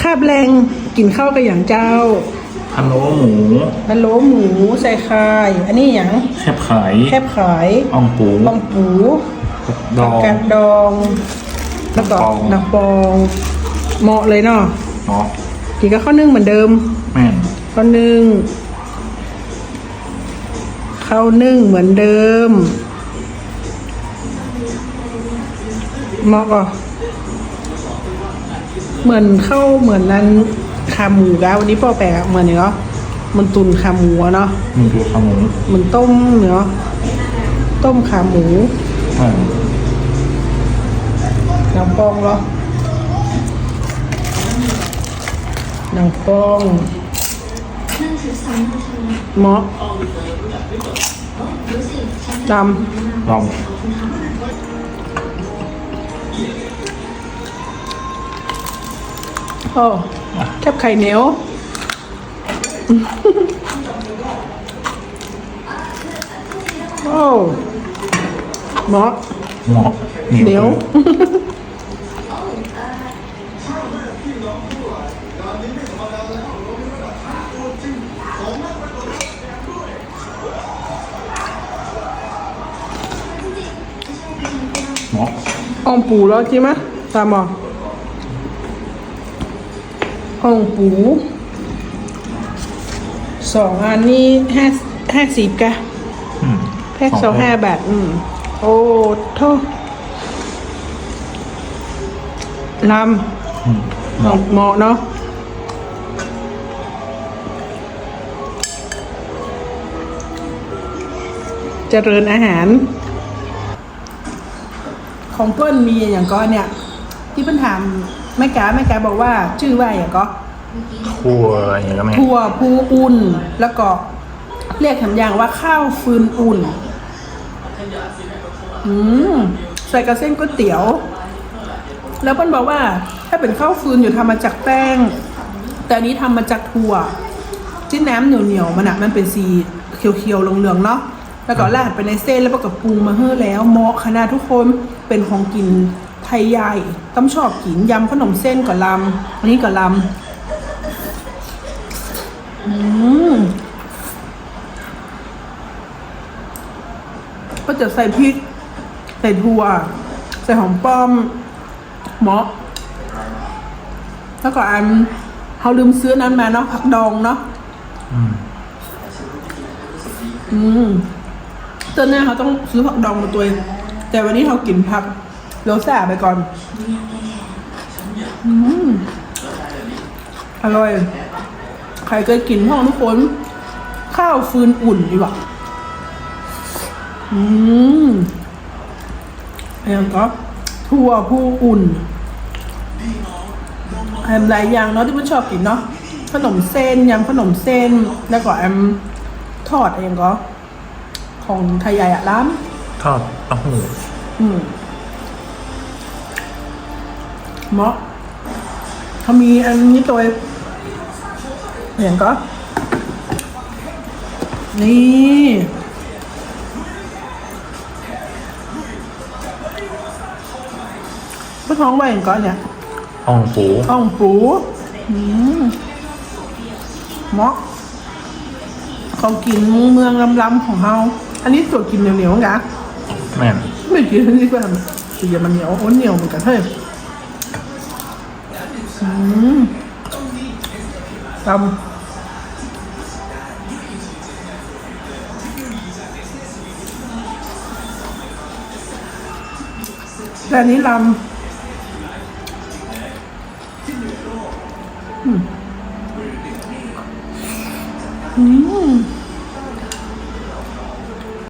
คาบแรงกินข้าวกับอย่างเจ้าพะโล้หมูพะโล้หมูใส่ไข่อันนี้อย่างแคบขายแคบขายอ่องปูปองปูดองกาดดองแล้วก็น้ำปองน้ำปองเหมาะเลยเนาะเนาะกินกับข้าวนึ่งเหมือนเดิมแม่นข้าวนึ่งข้าวนึ่งเหมือนเดิมเหมาะก็ เหมือนข้าวเหมือนนั้นขาหมูกะวันนี้พ่อแปลเหมือนเนาะมันตุนขาหมูอะเนาะมีคือขาหมูเหมือนต้มเนาะต้มขาหมูแม่นหนังปองเหรอหนังปองเหมาะดำลอ อ้แคบไข่เหนียวโอ้เหมาะเหมาะเหนียวเหมาะอ่องปูแล้วจริงไหมตามบอก อ่องปูสองอันนี้ห้าห้าสิบกะอืมแพ็กสองห้าบาท อืม โอ้โทษลอืมำเหมาะเหมาะเนาะเจริญอาหาร ของเปิ้ลมีอย่างก็เนี่ย ที่เปิ้ลถาม แม่กาแม่กาบอกว่าชื่อว่าอย่างก็คั่วอะไรอย่างเงี้ยก็แม่ถั่วพูอุ่น แล้วก็เรียกแถมอย่างว่าข้าวฟืนอุ่น อืมใส่กระเส้นก๋วยเตี๋ยว แล้วเปิ้ลบอกว่า ถ้าเป็นข้าวฟืนอยู่ทำมาจากแป้ง แต่อันนี้ทำมาจากถั่วจิ้นน้ำเหนียวๆมันอะมันเป็นสีเขียวๆเหลืองๆเนาะแล้วก็ราดไปในเส้นแล้วก็ปรุงมาเฮ้อแล้วเหมาะขนาดทุกคนเป็นของกิน ไทยใหญ่ต้องชอบกินยำขนมเส้นกับลำอันนี้กับลำอืมก็จะใส่พริก ใส่ถั่ว ใส่หอมป้อมหมอแล้วก็อันเขาลืมซื้อนั้นมาเนาะผักดองเนาะอืมอืมเตือนหน้าเขาต้องซื้อผักดองมาตัวเองแต่วันนี้เขากินผัก โรซ่าไปก่อน อืมอร่อย ใครเคยกินห้องทุกคน ข้าวฟืนอุ่นดีกว่าอืมอะไรอย่างก็ถั่วผู้อุ่นแอมหลายอย่างเนาะที่มันชอบกินเนาะขนมเส้นยำขนมเส้น แล้วก็แอมทอดเองก็ ของไทยใหญ่อะร้านทอดเต้าหู้อืม เหมาะเขามีอันนี้ตัวอย่างก็ นี่ผู้ท้องว่าอย่างก็เนี่ยอ่องปูอ่องปูอืมเหมาะของกินเมืองล้ำๆของเฮาอันนี้ตัวกินเหนียวๆไงแม่นไม่กินอันนี้ก็ทำสีมันเหนียวโอ้เหนียวเหมือนกันเฮ้ย อืมตำแต่นนี้ลำอืมอืม